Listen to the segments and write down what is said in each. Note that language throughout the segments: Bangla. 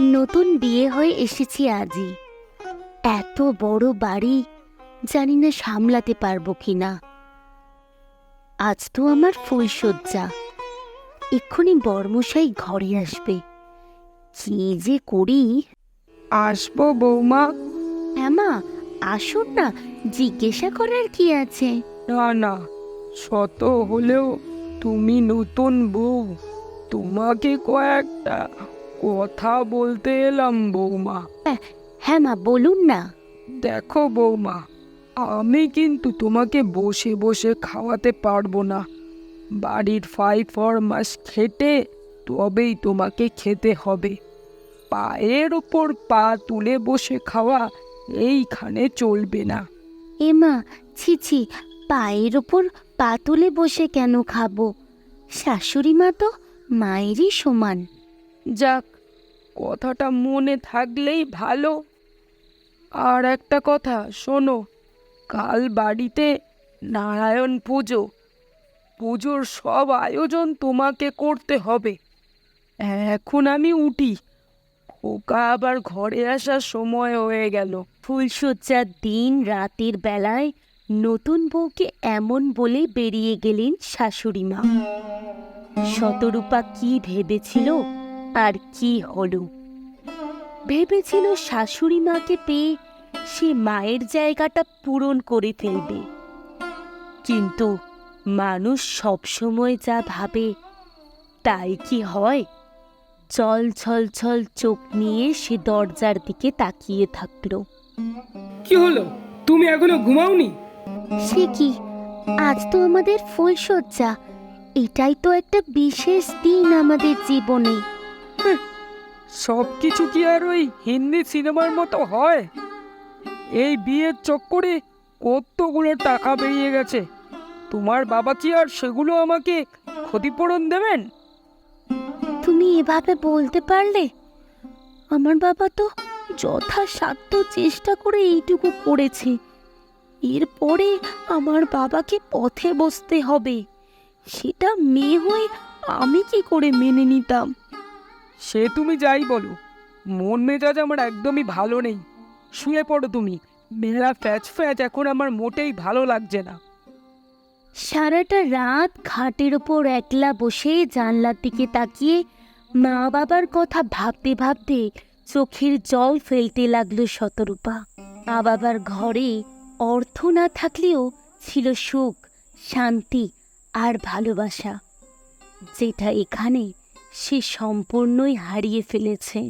নতুন বিয়ে হয়ে এসেছি আজই এত বড় বাড়ি জানি না সামলাতে পারব কিনা। আজ তো আমার ফুলশয্যা। এক্ষুনি বর্মশাই ঘরে আসবে। কি যে করি? আসব বৌমা। হ্যাঁ মা আসুন না জিজ্ঞাসা করার কি আছে? না না শত হলেও তুমি নতুন বউ তোমাকে কয়েকটা কথা বলতে এলাম বৌমা। হ্যাঁ মা বলুন না। দেখো বৌমা আমি কিন্তু তোমাকে বসে বসে খাওয়াতে পারব না। বাড়ির ফাই ফরমাস খেটে তবেই তোমাকে খেতে হবে। পায়ের ওপর পা তুলে বসে খাওয়া এইখানে চলবে না। এমা ছি ছি পায়ের ওপর পা তুলে বসে কেন খাব? শাশুড়ি মা তো মায়েরই সমান। যাক কথাটা মনে থাকলেই ভালো। আর একটা কথা, শোনো, কাল বাড়িতে নারায়ণ পুজো। পুজোর সব আয়োজন তোমাকে করতে হবে। এখন আমি উঠি। খোকা আবার ঘরে আসার সময় হয়ে গেল। ফুলশয্যার দিন রাতের বেলায় নতুন বউকে এমন বলে বেরিয়ে গেলেন শাশুড়ি মা শতরূপা কি ভেবেছিল? আর কি হলো? ভেবেছিল শাশুড়ি মাকে পেয়ে সে মায়ের জায়গাটা পূরণ করে ফেলবে। কিন্তু মানুষ সবসময় যা ভাবে তাই কি হয়? চল ছল ছল চোখ নিয়ে সে দরজার দিকে তাকিয়ে থাকল। কি হলো? তুমি এখনও ঘুমাওনি? সে কি? আজ তো আমাদের ফুলশয্যা। এটাই তো একটা বিশেষ দিন আমাদের জীবনে। সব কিছু কি আর ওই হিন্দি সিনেমার মতো হয়? এই বিয়ের চক্করে কতগুলো টাকা বেরিয়ে গেছে। তোমার বাবা কি আর সেগুলো আমাকে ক্ষতিপূরণ দেবেন? তুমি এভাবে বলতে পারলে আমার বাবা তো যথাসাধ্য চেষ্টা করে এইটুকু করেছে। এরপরে আমার বাবাকে পথে বসতে হবে। সেটা মেয়ে হয়ে আমি কি করে মেনে নিতাম? সে তুমি যাই বলো। মন মেজাজ আমার একদমই ভালো নেই। শুয়ে পড়ো তুমি। মেয়েরা ফ্যাচ ফ্যাচ এখন আমার মোটেই ভালো লাগছে না। সারাটা রাত খাটের ওপর একলা বসে জানলার দিকে তাকিয়ে মা বাবার কথা ভাবতে ভাবতে চোখের জল ফেলতে লাগল শতরূপা। মা বাবার ঘরে অর্থ না থাকলেও ছিল সুখ, শান্তি আর ভালোবাসা। যেটা এখানে সে সম্পূর্ণই হারিয়ে ফেলেছে।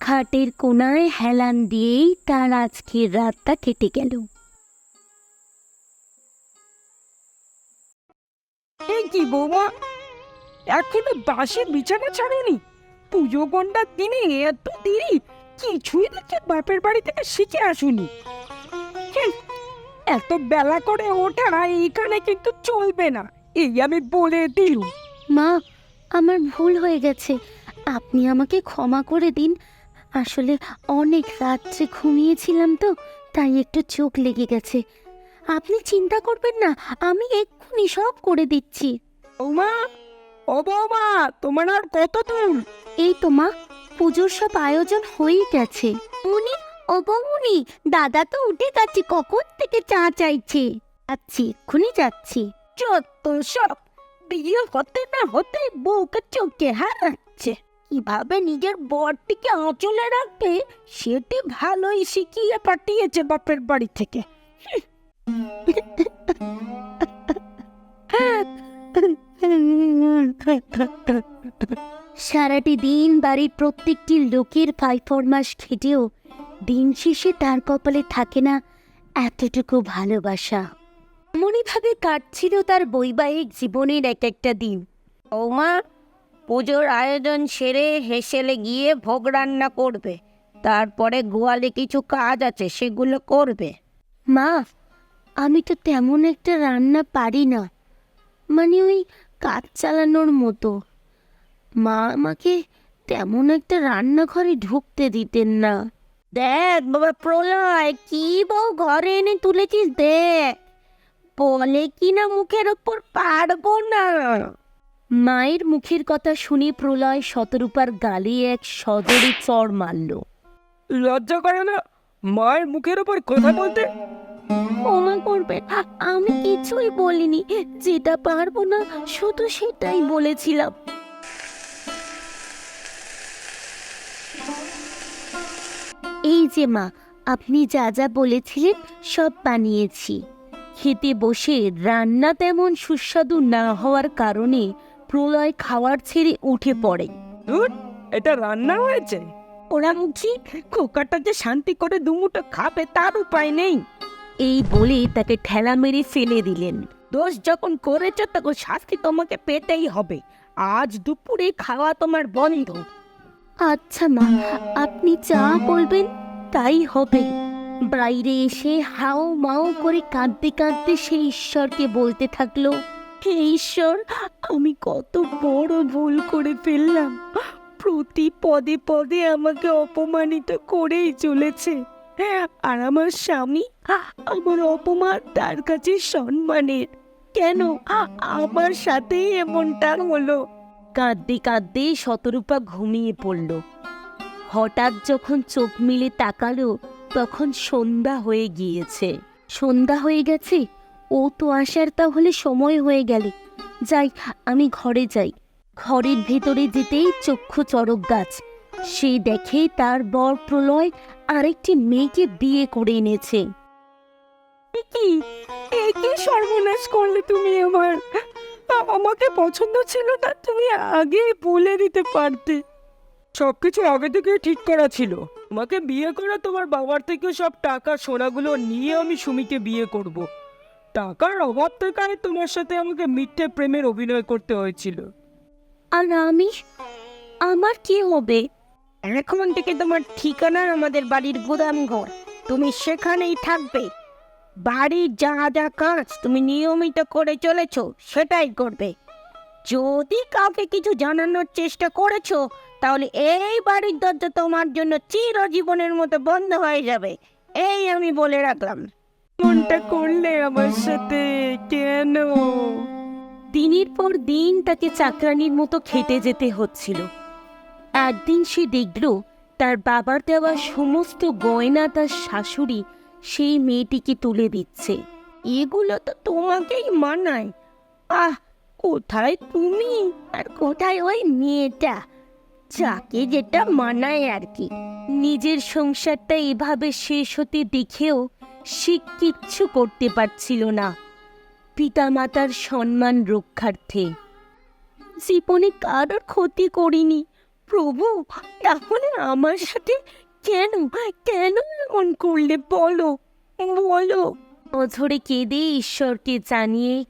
খাটের কোনায় হেলান দিয়েই তার আজকের রাতটা কেটে গেল। এই কি বৌমা? এখনও বাসে বিছানা ছাড়েনি? পুজো গন্ডার দিনে এত দেরি কিছুই দেখে বাপের বাড়ি থেকে শিখে আসুনি। এত বেলা করে ওঠা এইখানে কিন্তু চলবে না এই আমি বলে দিলুম। মা আমার ভুল হয়ে গেছে। আপনি আমাকে ক্ষমা করে দিন। আসলে অনেক রাত্রে ঘুমিয়েছিলাম তো তাই একটু চোখ লেগে গেছে। আপনি চিন্তা করবেন না আমি এক্ষুনি সব করে দিচ্ছি। বৌমা ও বৌমা তোমার আর কত দূর? এই তো মা পুজোর সব আয়োজন হয়েই গেছে। উনি ও বৌনি দাদা তো উঠে গেছে কখন থেকে চা চাইছে? যাচ্ছি এক্ষুনি যাচ্ছি। যত সব বিয়ে হতে না হতে বউকে চোখে হারাচ্ছে। কীভাবে নিজের বরটিকে আঁচলে রাখবে, সেটি ভালোই শিখিয়ে পাঠিয়েছে বাপের বাড়ি থেকে। সারাটি দিন বাড়ির প্রত্যেকটি লোকের ফাই ফরমাস খেটেও দিন শেষে তার কপালে থাকে না এতটুকু ভালোবাসা। এমনইভাবে কাটছিল তার বৈবাহিক জীবনের এক একটা দিন। বৌমা পুজোর আয়োজন সেরে হেসেলে গিয়ে ভোগ রান্না করবে। তারপরে গোয়ালে কিছু কাজ আছে সেগুলো করবে। মা আমি তো তেমন একটা রান্না পারি না। মানে ওই কাজ চালানোর মতো। মা আমাকে তেমন একটা রান্নাঘরে ঢুকতে দিতেন না। দেখ বাবা প্রলয় কি বউ ঘরে এনে তুলেছিস দেখ। বলে কিনা মুখের ওপর পারব না। মায়ের মুখের কথা শুনে প্রলয় শতরূপার গালে এক সজোরে চড় মারল। লজ্জা করে না মায়ের মুখের ওপর কথা বলতে? ক্ষমা করবেন আমি কিছুই বলিনি যেটা পারব না শুধু সেটাই বলেছিলাম। এই যে মা আপনি যা যা বলেছিলেন সব বানিয়েছি। খেতে বসে রান্না তেমন সুস্বাদু না হওয়ার কারণে প্রলয় খাওয়ার ছেড়ে উঠে পড়ে। ধুর, এটা রান্না হয়েছে। ওরা মুখি খোকাটা যে শান্তি করে দুমুটো খাবে তার উপায় নেই। এই বলে তাকে ঠেলা মেরে ফেলে দিলেন। দোষ যখন করেছ তখন শাস্তি তোমাকে পেতেই হবে। আজ দুপুরে খাওয়া তোমার বন্ধ। আচ্ছা মা আপনি যা বলবেন তাই হবে। বাইরে এসে হাও মাও করে কাঁদতে কাঁদতে সে ঈশ্বরকে বলতে থাকল, হে ঈশ্বর, আমি কত বড় ভুল করে ফেললাম। প্রতি পদে পদে আমাকে অপমানিত করেই চলেছে। আর আমার স্বামী, আমার অপমান তার কাছে সম্মানের। কেন? আমার সাথেই এমনটা হলো। কাঁদতে কাঁদতে শতরূপা ঘুমিয়ে পড়ল। হঠাৎ যখন চোখ মিলে তাকালো তখন সন্ধ্যা হয়ে গিয়েছে। সন্ধ্যা হয়ে গেছে? ও তো আসার তাহলে সময় হয়ে গেলে। যাই আমি ঘরে যাই। ঘরের ভেতরে যেতেই চক্ষু চড়ক গাছ। সে দেখে তার বর প্রলয় আরেকটি মেয়েকে বিয়ে করে এনেছে। কি? এ কি সর্বনাশ করলে তুমি আমার? আমাকে পছন্দ ছিল না তুমি আগে বলে দিতে পারতে। সবকিছু আগে থেকে ঠিক করা ছিল। তোমাকে বিয়ে করে তোমার বাবার থেকে সব টাকা সোনাগুলো নিয়ে আমি সুমিকে বিয়ে করব। টাকার অভাব থাকায় তোমার সাথে আমাকে মিথ্যে প্রেমের অভিনয় করতে হয়েছিল। আর আমি আমার কি হবে? এখন থেকে তোমার ঠিকানা আমাদের বাড়ির গুদাম ঘর। তুমি সেখানেই থাকবে। বাড়ির যা যা কাজ তুমি নিয়মিত করে চলেছো সেটাই করবে। যদি কাউকে কিছু জানানোর চেষ্টা করেছ তাহলে এই বাড়ির দরজা তোমার জন্য চিরজীবনের মতো বন্ধ হয়ে যাবে। এই আমি বলে রাখলাম। মনটা করলে আমার সাথে কেন? দিনের পর দিন তাকে চাকরানির মতো খেটে যেতে হচ্ছিল। একদিন সে দেখল তার বাবার দেওয়া সমস্ত গয়না তার শাশুড়ি সেই মেয়েটিকে তুলে দিচ্ছে। এগুলো তো তোমাকেই মানায়। আহ কোথায় তুমি? আর কোথায় ওই মেয়েটা? যাকে যেটা মানায় আর কি। নিজের সংসারটা এভাবে শেষ হতে দেখেও সে কিচ্ছু করতে পারছিল না। পিতামাতার সম্মান রক্ষার্থে। জীবনে কারোর ক্ষতি করিনি। প্রভু, তাহলে আমার সাথে কেন কেন এমন করলে বলো? বলো। অঝরে কেঁদে ঈশ্বরকে জানিয়ে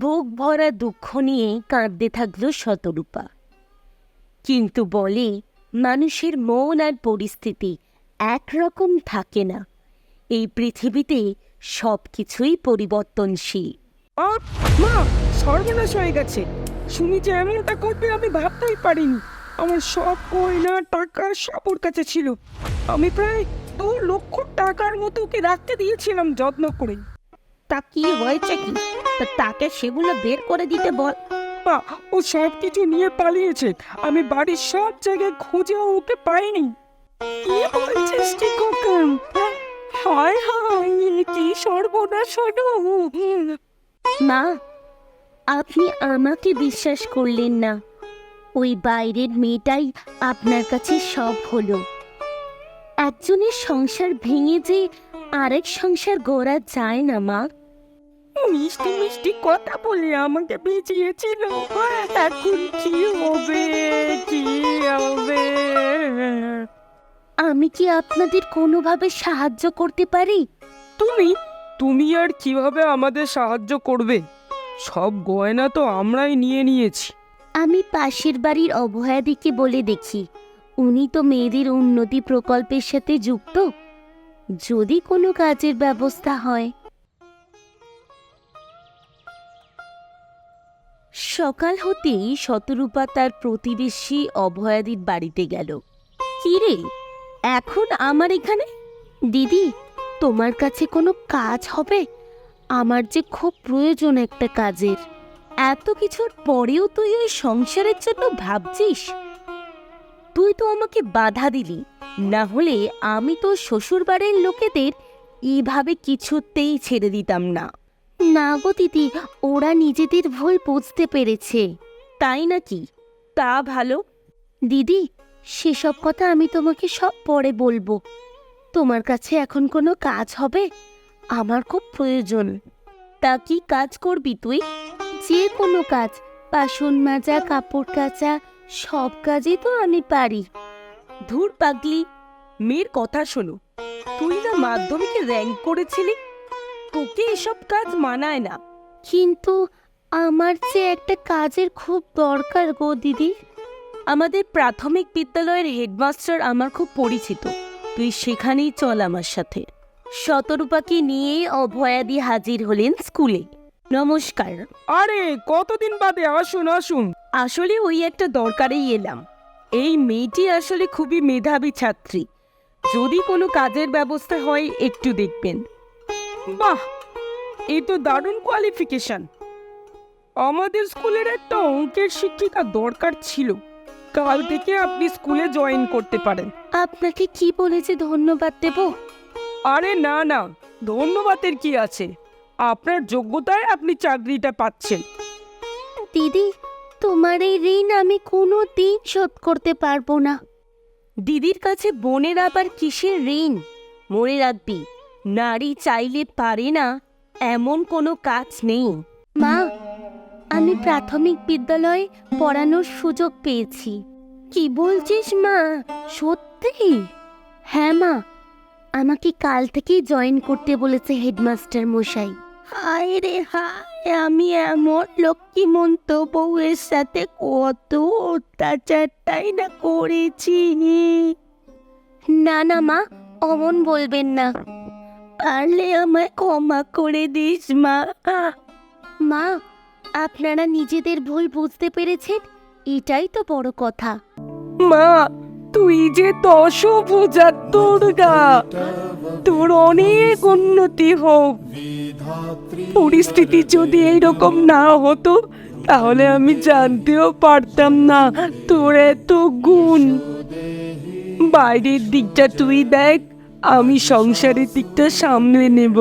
বুক ভরা দুঃখ নিয়ে কাঁদতে থাকল শতরূপা। কিন্তু বলে মানুষের মন আর পরিস্থিতি একরকম থাকে না। এই পৃথিবীতে সব কিছুই পরিবর্তনশীল মা সর্বনাশ হয়ে গেছে। শুনি যে এমনটা করবে আমি ভাবতেই পারিনি। আমার সব গয়না টাকা সব ওর কাছে ছিল। আমি প্রায় দু লক্ষ টাকার মতো ওকে রাখতে দিয়েছিলাম যত্ন করে। তা কি হয়েছে কি? তাকে সেগুলো বের করে দিতে বল। ও সব কিছু নিয়ে পালিয়েছে। আমি বাড়ির সব জায়গায় খুঁজেও ওকে পাইনি। কি বলছিস কি হায় হায় কি সর্বনাশ হলো। মা আপনি আমাকে বিশ্বাস করলেন না। ওই বাইরের মেয়েটাই আপনার কাছে সব হলো। একজনের সংসার ভেঙে যে আরেক সংসার গড়া যায় না মা। মিষ্টি মিষ্টি কথা বলে আমাকে বেঁচিয়েছিল। এখন কি হবে? কি হবে? আমি কি আপনাদের কোনোভাবে সাহায্য করতে পারি? তুমি? তুমি আর কীভাবে আমাদের সাহায্য করবে? সব গয়না তো আমরাই নিয়ে নিয়েছি। আমি পাশের বাড়ির অভয়াদিকে বলে দেখি। উনি তো মেয়েদের উন্নতি প্রকল্পের সাথে যুক্ত। যদি কোনো কাজের ব্যবস্থা হয়। সকাল হতেই শতরূপা তার প্রতিবেশী অভয়াদির বাড়িতে গেল। কিরে, এখন আমার এখানে? দিদি, তোমার কাছে কোনো কাজ হবে? আমার যে খুব প্রয়োজন একটা কাজের। এত কিছুর পরেও তুই ওই সংসারের জন্য ভাবছিস? তুই তো আমাকে বাধা দিলি। না হলে আমি তো শ্বশুরবাড়ির লোকেদের এইভাবে কিছুতেই ছেড়ে দিতাম না। না গো দিদি ওরা নিজেদের ভুল বুঝতে পেরেছে। তাই নাকি? তা ভালো। দিদি সেসব কথা আমি তোমাকে সব পরে বলব। তোমার কাছে এখন কোনো কাজ হবে? আমার খুব প্রয়োজন। তা কি কাজ করবি তুই? যে কোনো কাজ বাসন মাজা কাপড় কাচা সব কাজই তো আমি পারি। ধুর পাগলি মেয়ের কথা শোনো। তুই না মাধ্যমিকে র্যাঙ্ক করেছিলি? তোকে এসব কাজ মানায় না। কিন্তু আমার যে একটা কাজের খুব দরকার গো দিদি। আমাদের প্রাথমিক বিদ্যালয়ের হেডমাস্টার আমার খুব পরিচিত। তুই সেখানেই চল আমার সাথে। শতরূপাকে নিয়ে অভয়াদি হাজির হলেন স্কুলে। নমস্কার। আরে কতদিন বাদে? আসুন আসুন। আসলে ওই একটা দরকারেই এলাম। এই মেয়েটি আসলে খুবই মেধাবী ছাত্রী। যদি কোনো কাজের ব্যবস্থা হয় একটু দেখবেন। বাহ এই তো দারুণ কোয়ালিফিকেশন আমাদের স্কুলের একটা অঙ্কের শিক্ষিকা দরকার ছিল। কাল থেকে আপনি স্কুলে জয়েন করতে পারেন। আপনাকে কি বলেছে ধন্যবাদ দেব? আরে না না ধন্যবাদের কি আছে? আপনার যোগ্যতায় আপনি চাকরিটা পাচ্ছেন। দিদি তোমার এই ঋণ আমি কোনো দিন শোধ করতে পারব না। দিদির কাছে বোনের আবার কিসের ঋণ? মনে রাখবি। নারী চাইলে পারে না এমন কোনো কাজ নেই। মা আমি প্রাথমিক বিদ্যালয়ে পড়ানোর সুযোগ পেয়েছি। কি বলছিস মা? সত্যি? হ্যাঁ মা আমাকে কাল থেকেই জয়েন করতে বলেছে হেডমাস্টার মশাই। হায় রে হায় আমি এমন লক্ষ্মীমন্ত বউয়ের সাথে কত অত্যাচারটাই না করেছি? না না মা অমন বলবেন না। পারলে আমায় ক্ষমা করে দিস মা। মা আপনারা নিজেদের ভুল বুঝতে পেরেছেন? এটাই তো বড় কথা। মা তুই যে দশ দশভুজার দুর্গা তোর অনেক উন্নতি হোক। পরিস্থিতি যদি এইরকম না হতো তাহলে আমি জানতেও পারতাম না তোর এত গুণ। বাইরের দিকটা তুই দেখ আমি সংসারের দিকটা সামনে নেব।